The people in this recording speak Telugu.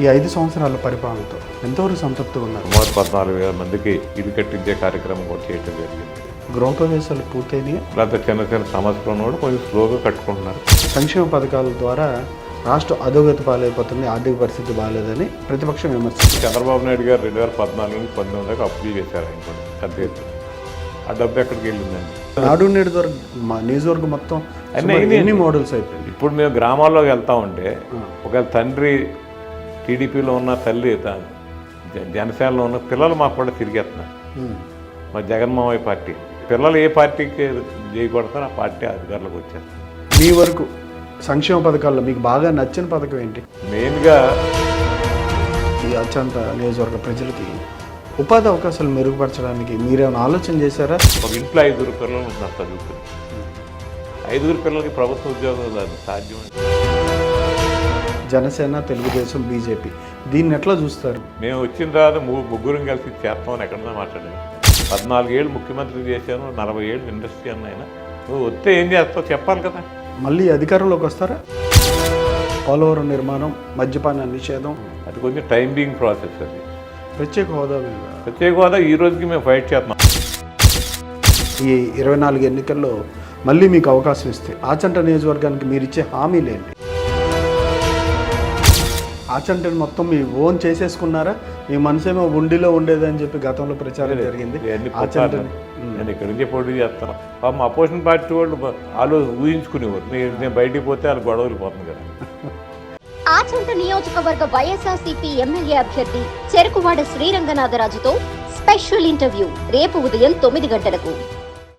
ఈ ఐదు సంవత్సరాల పరిపాలనతో ఎంతవరకు సంతృప్తిగా ఉన్నారు. సుమారు పద్నాలుగు వేల మందికి ఇల్లు కట్టించే కార్యక్రమం కూడా చేయటం జరిగింది. గృహప్రవేశాలు పూర్తయినాయి? లేకపోతే చిన్న చిన్న సమస్యలు ఉన్న కూడా కొంచెం స్లోగా కట్టుకుంటున్నారు. సంక్షేమ పథకాల ద్వారా రాష్ట్రం అధోగతి పాలైపోతుంది ఆర్థిక పరిస్థితి బాగాలేదని ప్రతిపక్షం విమర్శించారు చంద్రబాబు నాయుడు గారు రెండు వేల పద్నాలుగు నుంచి పంతొమ్మిది దాకా అప్పులు చేశారు ఆయన కూడా పెద్ద ఎత్తున. ఆ డబ్బు ఎక్కడికి వెళ్ళిందండి? నాడు నేడు ద్వారా మా నియోజకవర్గం మొత్తం అన్నీ మోడల్స్ అయిపోయింది ఇప్పుడు మేము గ్రామాల్లోకి వెళ్తా ఉంటే ఒకవేళ తండ్రి టీడీపీలో ఉన్న తల్లి జనసేనలో ఉన్న పిల్లలు మాకు కూడా తిరిగేస్తున్నారు. మా జగన్మోహన్ పార్టీ. పిల్లలు ఏ పార్టీకి చేయకూడతారో ఆ పార్టీ అధికారులకు వచ్చేస్తారు మీ వరకు సంక్షేమ పథకాల్లో మీకు బాగా నచ్చిన పథకం ఏంటి? మెయిన్గా ఈ అత్యంత నియోజకవర్గ ప్రజలకి ఉపాధి అవకాశాలు మెరుగుపరచడానికి మీరేమైనా ఆలోచన చేశారా? ఒక ఇంట్లో ఐదుగురు పిల్లలు ఉంటున్నారు చదువుకుని. ఐదుగురు పిల్లలకి ప్రభుత్వ ఉద్యోగం అది సాధ్యం జనసేన తెలుగుదేశం బీజేపీ. దీన్ని ఎట్లా చూస్తారు? మేము వచ్చిన తర్వాత ముగ్గురం కలిసి చేస్తామని ఎక్కడన్నా మాట్లాడాము పద్నాలుగేళ్ళు ముఖ్యమంత్రి చేశాను నలభై ఏళ్ళు ఇండస్ట్రీ అన్నైనా నువ్వు వస్తే ఏం చేస్తావు? చెప్పాలి కదా. మళ్ళీ అధికారంలోకి వస్తారా? పోలవరం నిర్మాణం మద్యపాన నిషేధం. అది కొంచెం టైం బీయింగ్ ప్రాసెస్ అది. ప్రత్యేక హోదా మీద. ప్రత్యేక హోదా ఈ రోజుకి మేము ఫైట్ చేస్తున్నాం. ఈ ఇరవై నాలుగు ఎన్నికల్లో మళ్ళీ మీకు అవకాశం ఇస్తే ఆచంట నియోజకవర్గానికి మీరు ఇచ్చే హామీలు ఏంటి? ఆచంటని మొత్తం మీ ఓన్ చేసేసుకున్నారా? మీ మనసేమో ఉండిలో ఉండేదని చెప్పి గతంలో ప్రచారం జరిగింది. నేను ఇక్కడి నుంచి పోటీ చేస్తాను. పాపం అపోజిషన్ పార్టీ వాళ్ళు వాళ్ళు ఊహించుకునేవారు. నేను నేను బయటికి పోతే వాళ్ళు గొడవలు పోతుంది కదా. ఆచంట నియోజకవర్గ వైఎస్ఆర్సీపీ ఎమ్మెల్యే అభ్యర్థి చెరుకువాడ శ్రీరంగనాథరాజుతో స్పెషల్ ఇంటర్వ్యూ రేపు ఉదయం తొమ్మిది గంటలకు.